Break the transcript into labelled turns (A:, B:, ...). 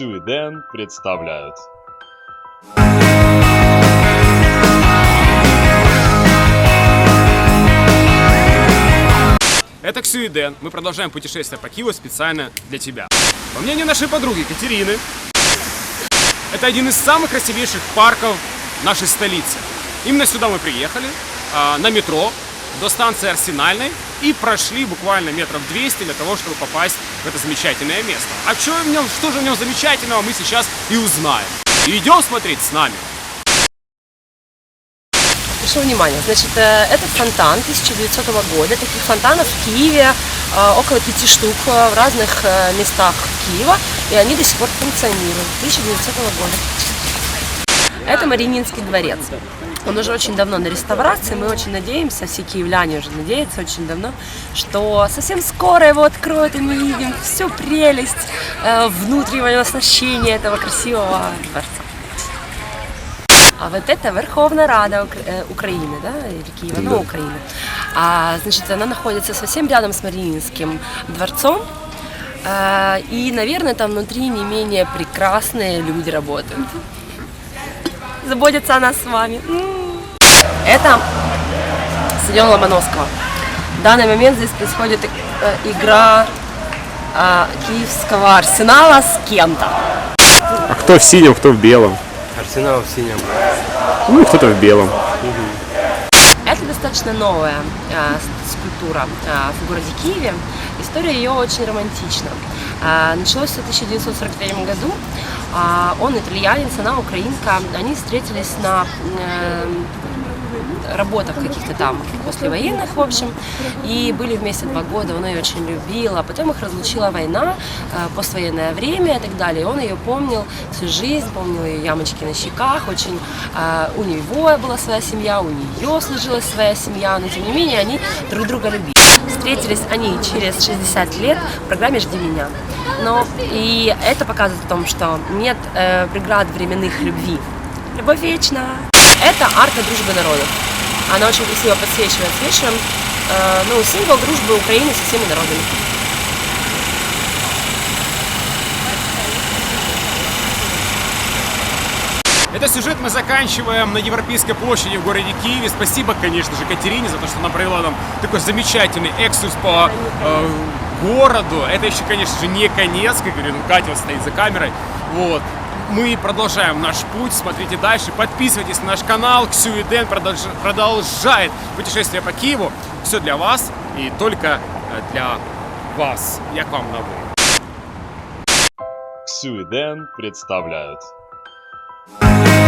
A: Ксю и Дэн представляют.
B: Это Ксю и Дэн. Мы продолжаем путешествие по Киеву специально для тебя. По мнению нашей подруги Катерины, это один из самых красивейших парков нашей столицы. Именно сюда мы приехали, а, на метро, до станции Арсенальной и прошли буквально метров 200 для того, чтобы попасть в это замечательное место. А что, в нем, что же в нем замечательного, мы сейчас и узнаем. Идем смотреть с нами.
C: Прошу внимания, значит, э, это фонтан 1900 года. Таких фонтанов в Киеве э, около пяти штук э, в разных местах Киева, и они до сих пор функционируют. 1900 года. Это Мариинский дворец. Он уже очень давно на реставрации, мы очень надеемся, все киевляне уже надеются очень давно, что совсем скоро его откроют, и мы видим всю прелесть э, внутреннего оснащения этого красивого дворца. А вот это Верховная Рада э, Украины, да, или Киева, ну, Украины. А, значит, она находится совсем рядом с Мариинским дворцом. А, и, наверное, там внутри не менее прекрасные люди работают. Заботятся о нас с вами. Это стадион Ломоносского. В данный момент здесь происходит э, игра а, киевского арсенала с кем-то.
D: А кто в синем, кто в белом?
E: Арсенал в синем.
D: Ну и кто-то в белом.
C: Это достаточно новая с- скульптура а, в городе Киеве. История ее очень романтична. А, началось в 1943 году. А, он итальянец, она украинка. Они встретились на эм, работах каких-то там послевоенных, в общем, и были вместе два года, он ее очень любил, а потом их разлучила война, э, поствоенное время и так далее. Он ее помнил всю жизнь, помнил ее ямочки на щеках, очень э, у него была своя семья, у нее сложилась своя семья, но тем не менее они друг друга любили. Встретились они через 60 лет в программе «Жди меня». Но и это показывает о том, что нет э, преград временных любви. Любовь вечна. Это арка дружбы народов. Она очень красиво подсвечивает вечером. Э, ну, символ дружбы Украины со всеми народами.
B: Этот сюжет мы заканчиваем на Европейской площади в городе Киеве. Спасибо, конечно же, Катерине за то, что она провела нам такой замечательный экскурс по э, городу. Это еще, конечно же, не конец, как говорю, ну, Катя стоит за камерой. Вот. Мы продолжаем наш путь, смотрите дальше, подписывайтесь на наш канал. Ксю и Дэн продолж- продолжает путешествие по Киеву. Все для вас и только э, для вас. Я к вам на вы.
A: Ксю и Дэн представляют. Bye.